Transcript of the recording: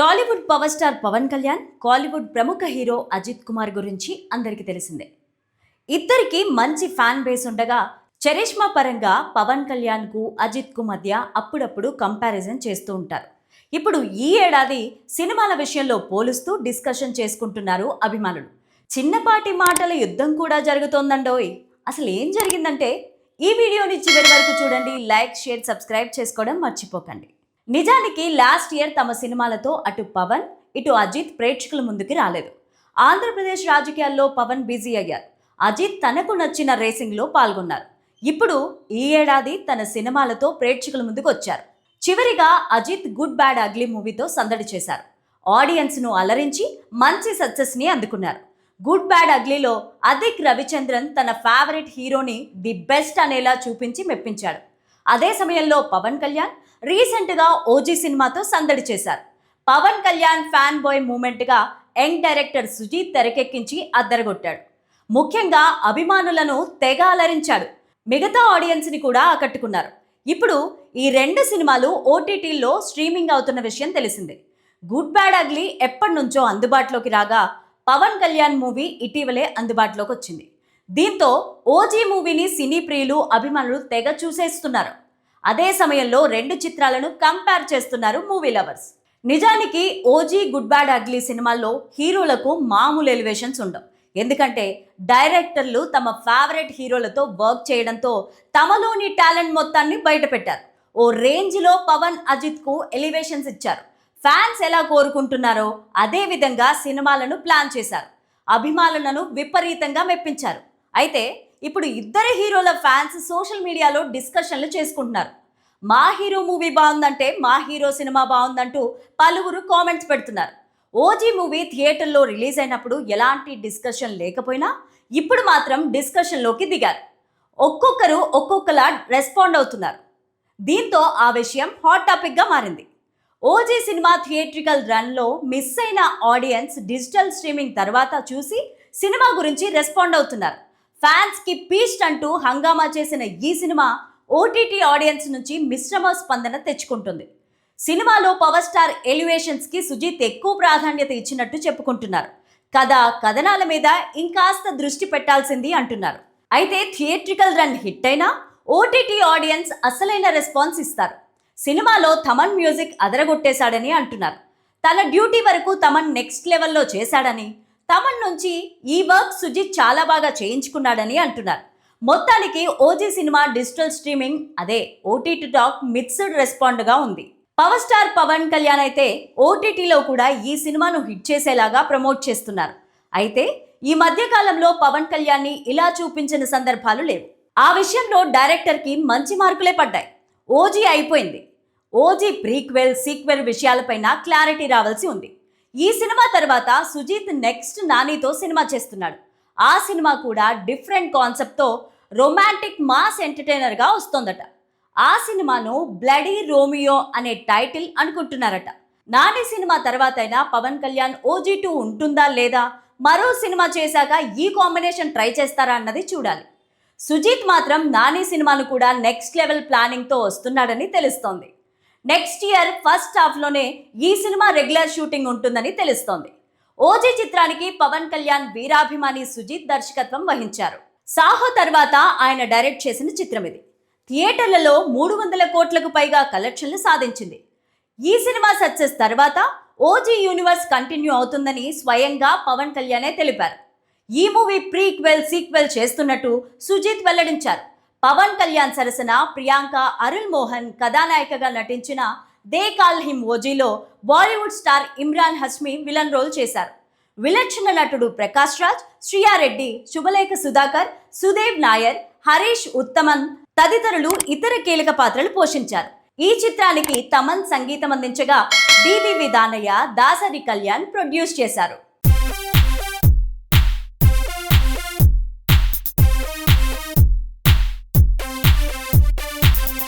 Tollywood power star Pawan Kalyan Kollywood ప్రముఖ hero Ajith Kumar గురించి అందరికీ తెలిసిందే. ఇద్దరికి మంచి ఫ్యాన్ బేస్ ఉండగా చరిష్మా పరంగా పవన్ కళ్యాణ్కు అజిత్కు మధ్య అప్పుడప్పుడు కంపారిజన్ చేస్తూ ఉంటారు. ఇప్పుడు ఈ ఏడాది సినిమాల విషయంలో పోలుస్తూ డిస్కషన్ చేసుకుంటున్నారు అభిమానులు. చిన్నపాటి మాటల యుద్ధం కూడా జరుగుతోందండోయ్. అసలు ఏం జరిగిందంటే ఈ వీడియోని చివరి వరకు చూడండి లైక్ షేర్ సబ్స్క్రైబ్ చేసుకోవడం మర్చిపోకండి. నిజానికి లాస్ట్ ఇయర్ తమ సినిమాలతో అటు పవన్ ఇటు అజిత్ ప్రేక్షకుల ముందుకి రాలేదు. ఆంధ్రప్రదేశ్ రాజకీయాల్లో పవన్ బిజీ అయ్యారు. అజిత్ తనకు నచ్చిన రేసింగ్లో పాల్గొన్నారు. ఇప్పుడు ఈ ఏడాది తన సినిమాలతో ప్రేక్షకుల ముందుకు వచ్చారు. చివరిగా అజిత్ గుడ్ బ్యాడ్ అగ్లీ మూవీతో సందడి చేశారు. ఆడియన్స్ను అలరించి మంచి సక్సెస్ని అందుకున్నారు. గుడ్ బ్యాడ్ అగ్లీలో అదిక్ రవిచంద్రన్ తన ఫేవరెట్ హీరోని ది బెస్ట్ అనేలా చూపించి మెప్పించాడు. అదే సమయంలో పవన్ కళ్యాణ్ రీసెంట్గా ఓజీ సినిమాతో సందడి చేశారు. పవన్ కళ్యాణ్ ఫ్యాన్ బాయ్ మూమెంట్గా యంగ్ డైరెక్టర్ సుజీత్ తెరకెక్కించి అద్దరగొట్టాడు. ముఖ్యంగా అభిమానులను తెగ అలరించాడు మిగతా ఆడియన్స్ని కూడా ఆకట్టుకున్నారు. ఇప్పుడు ఈ రెండు సినిమాలు ఓటీటీల్లో స్ట్రీమింగ్ అవుతున్న విషయం తెలిసిందే. గుడ్ బ్యాడ్ అగ్లీ ఎప్పటి నుంచో అందుబాటులోకి రాగా పవన్ కళ్యాణ్ మూవీ ఇటీవలే అందుబాటులోకి వచ్చింది దీంతో ఓజీ మూవీని సినీ ప్రియులు అభిమానులు తెగ చూసేస్తున్నారు. అదే సమయంలో రెండు చిత్రాలను కంపేర్ చేస్తున్నారు మూవీ లవర్స్. నిజానికి ఓజీ గుడ్ బ్యాడ్ అగ్లీ సినిమాల్లో హీరోలకు మామూలు ఎలివేషన్స్ ఉండవు. ఎందుకంటే డైరెక్టర్లు తమ ఫేవరెట్ హీరోలతో వర్క్ చేయడంతో తమలోని టాలెంట్ మొత్తాన్ని బయటపెట్టారు. ఓ రేంజ్లో పవన్ అజిత్కు ఎలివేషన్స్ ఇచ్చారు. ఫ్యాన్స్ ఎలా కోరుకుంటున్నారో అదే విధంగా సినిమాలను ప్లాన్ చేశారు. అభిమానులను విపరీతంగా మెప్పించారు. అయితే ఇప్పుడు ఇద్దరు హీరోల ఫ్యాన్స్ సోషల్ మీడియాలో డిస్కషన్లు చేసుకుంటున్నారు. మా హీరో మూవీ బాగుందంటే మా హీరో సినిమా బాగుందంటూ పలువురు కామెంట్స్ పెడుతున్నారు. ఓజీ మూవీ థియేటర్లో రిలీజ్ అయినప్పుడు ఎలాంటి డిస్కషన్ లేకపోయినా ఇప్పుడు మాత్రం డిస్కషన్లోకి దిగారు. ఒక్కొక్కరు ఒక్కొక్కలా రెస్పాండ్ అవుతున్నారు. దీంతో ఆ విషయం హాట్ టాపిక్గా మారింది. ఓజీ సినిమా థియేట్రికల్ రన్లో మిస్ అయిన ఆడియన్స్ డిజిటల్ స్ట్రీమింగ్ తర్వాత చూసి సినిమా గురించి రెస్పాండ్ అవుతున్నారు. ఫ్యాన్స్కి పీస్ట్ అంటూ హంగామా చేసిన ఈ సినిమా ఓటీటీ ఆడియన్స్ నుంచి మిశ్రమ స్పందన తెచ్చుకుంటుంది. సినిమాలో పవర్ స్టార్ ఎలివేషన్స్కి సుజిత్ ఎక్కువ ప్రాధాన్యత ఇచ్చినట్టు చెప్పుకుంటున్నారు. కథ కథనాల మీద ఇంకాస్త దృష్టి పెట్టాల్సింది అంటున్నారు. అయితే థియేట్రికల్ రన్ హిట్ అయినా ఓటీటీ ఆడియన్స్ అసలైన రెస్పాన్స్ ఇస్తారు. సినిమాలో తమన్ మ్యూజిక్ అదరగొట్టేశాడని అంటున్నారు. తన డ్యూటీ వరకు తమన్ నెక్స్ట్ లెవెల్లో చేశాడని తమన్ నుంచి ఈ వర్క్ సుజిత్ చాలా బాగా చేయించుకున్నాడని అంటున్నారు. మొత్తానికి ఓజీ సినిమా డిజిటల్ స్ట్రీమింగ్ అదే ఓటీటీ టాక్ మిక్స్డ్ రెస్పాండ్గా ఉంది. పవర్ స్టార్ పవన్ కళ్యాణ్ అయితే ఓటీటీలో కూడా ఈ సినిమాను హిట్ చేసేలాగా ప్రమోట్ చేస్తున్నారు. అయితే ఈ మధ్య కాలంలో పవన్ కళ్యాణ్ని ఇలా చూపించిన సందర్భాలు లేవు. ఆ విషయంలో డైరెక్టర్కి మంచి మార్కులే పడ్డాయి. ఓజీ అయిపోయింది. ఓజీ ప్రీక్వెల్ సీక్వెల్ విషయాలపైన క్లారిటీ రావాల్సి ఉంది. ఈ సినిమా తర్వాత సుజీత్ నెక్స్ట్ నానితో సినిమా చేస్తున్నాడు. ఆ సినిమా కూడా డిఫరెంట్ కాన్సెప్ట్తో రొమాంటిక్ మాస్ ఎంటర్టైనర్గా వస్తోందట. ఆ సినిమాను బ్లడీ రోమియో అనే టైటిల్ అనుకుంటున్నారట. నాని సినిమా తర్వాత అయినా పవన్ కళ్యాణ్ ఓజీ టూ ఉంటుందా లేదా మరో సినిమా చేశాక ఈ కాంబినేషన్ ట్రై చేస్తారా అన్నది చూడాలి. సుజీత్ మాత్రం నాని సినిమాను కూడా నెక్స్ట్ లెవెల్ ప్లానింగ్తో వస్తున్నాడని తెలుస్తోంది. నెక్స్ట్ ఇయర్ ఫస్ట్ హాఫ్లోనే ఈ సినిమా రెగ్యులర్ షూటింగ్ ఉంటుందని తెలుస్తోంది. ఓజీ చిత్రానికి పవన్ కళ్యాణ్ వీరాభిమాని సుజీత్ దర్శకత్వం వహించారు. సాహో తర్వాత ఆయన డైరెక్ట్ చేసిన చిత్రం ఇది. థియేటర్లలో మూడు వందల కోట్లకు పైగా కలెక్షన్లు సాధించింది. ఈ సినిమా సక్సెస్ తర్వాత ఓజీ యూనివర్స్ కంటిన్యూ అవుతుందని స్వయంగా పవన్ కళ్యాణే తెలిపారు. ఈ మూవీ ప్రీక్వెల్ సీక్వెల్ చేస్తున్నట్టు సుజిత్ వెల్లడించారు. పవన్ కళ్యాణ్ సరసన ప్రియాంక అరుణ్ మోహన్ కథానాయికగా నటించిన they call him ఓజీలో Bollywood star Imran Hashmi villain role చేశారు. విలక్షణ నటుడు ప్రకాష్ రాజ్ శ్రీయారెడ్డి శుభలేఖ సుధాకర్ సుదేవ్ నాయర్ హరీష్ ఉత్తమన్ తదితరులు ఇతర కీలక పాత్రలు పోషించారు. ఈ చిత్రానికి తమన్ సంగీతం అందించగా డివివి దానయ్య దాసరి కళ్యాణ్ ప్రొడ్యూస్ చేశారు.